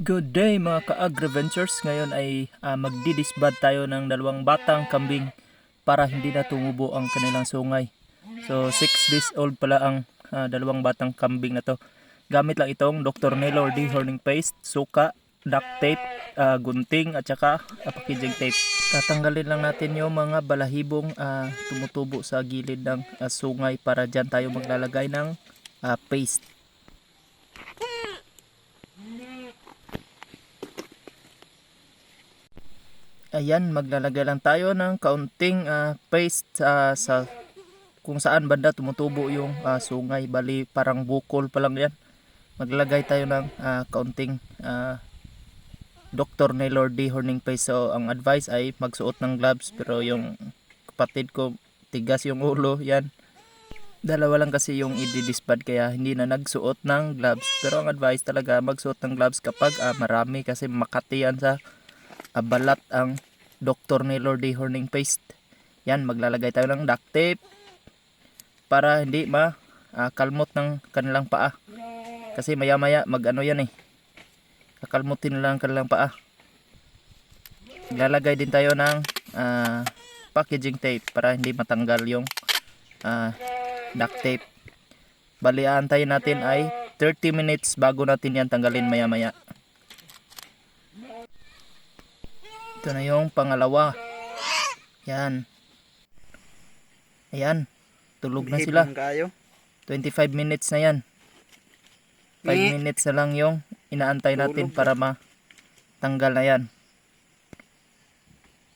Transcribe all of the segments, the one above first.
Good day mga ka-agri-ventures. Ngayon ay ah, magdidisbad tayo ng dalawang batang kambing para hindi na tumubo ang kanilang sungay. So 6 days old pala ang ah, dalawang batang kambing na to. Gamit lang itong Dr. Nelor dehorning paste, suka, duct tape, ah, gunting at saka ah, packaging tape. Tatanggalin lang natin yung mga balahibong ah, tumutubo sa gilid ng ah, sungay para dyan tayo maglalagay ng ah, paste. Ayan, maglalagay lang tayo ng kaunting ah, paste ah, sa kung saan banda tumutubo yung ah, sungay. Bali, parang bukol pa lang yan. Maglalagay tayo ng ah, kaunting ah, Dr. Naylor D. Horning Paste. So, ang advice ay magsuot ng gloves. Pero yung kapatid ko, tigas yung ulo. Yan. Dalawa lang kasi yung i-disbad kaya hindi na nagsuot ng gloves. Pero ang advice talaga magsuot ng gloves kapag ah, marami kasi makati yan sa ah, balat ang Dr. Naylor D. Horning Paste. Yan, maglalagay tayo ng duct tape para hindi ma ah, kalmot ng kanilang paa. Kasi maya maya mag ano yan eh. Kakalmutin nila ang kanilang paa. Maglalagay din tayo ng ah, packaging tape para hindi matanggal yung ah, duct tape. Bali, aantayin natin ay 30 minutes bago natin yan tanggalin maya maya. Ito na yung pangalawa. Yan. Ayan. Tulog na sila. kayo. 25 minutes na yan. 5 Eh. minutes na lang yung inaantay natin para matanggal na yan.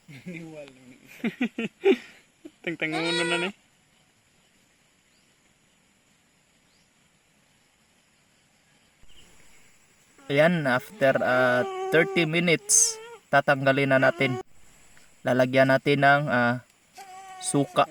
Tangtanguno na ni. Ayan, after ah, 30 minutes, tatanggalin na natin. Lalagyan natin ng ah, suka.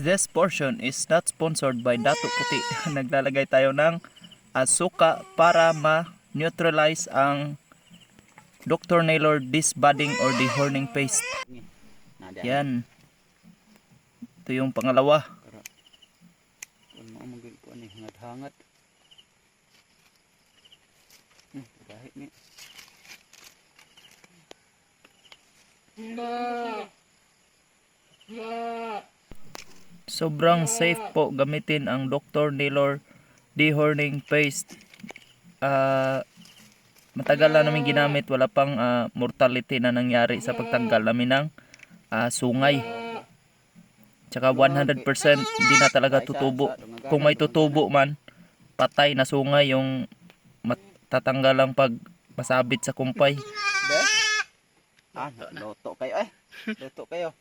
This portion is not sponsored by Dato Puti. Naglalagay tayo ng ah, suka para ma-neutralize ang Dr. Naylor disbudding or dehorning paste. Yan. Ito yung pangalawa. Hangat-hangat. Hmm, kahit ni. Sobrang safe po gamitin ang Dr. Naylor dehorning paste. Ah, matagal na namin ginamit, wala pang ah, mortality na nangyari sa pagtanggal namin ng ah, sungay. Tsaka 100% hindi na talaga tutubo. Kung may tutubo man, patay na sungay yung matatanggal lang pag masabit sa kumpay. Ah, loto kayo eh. Loto kayo.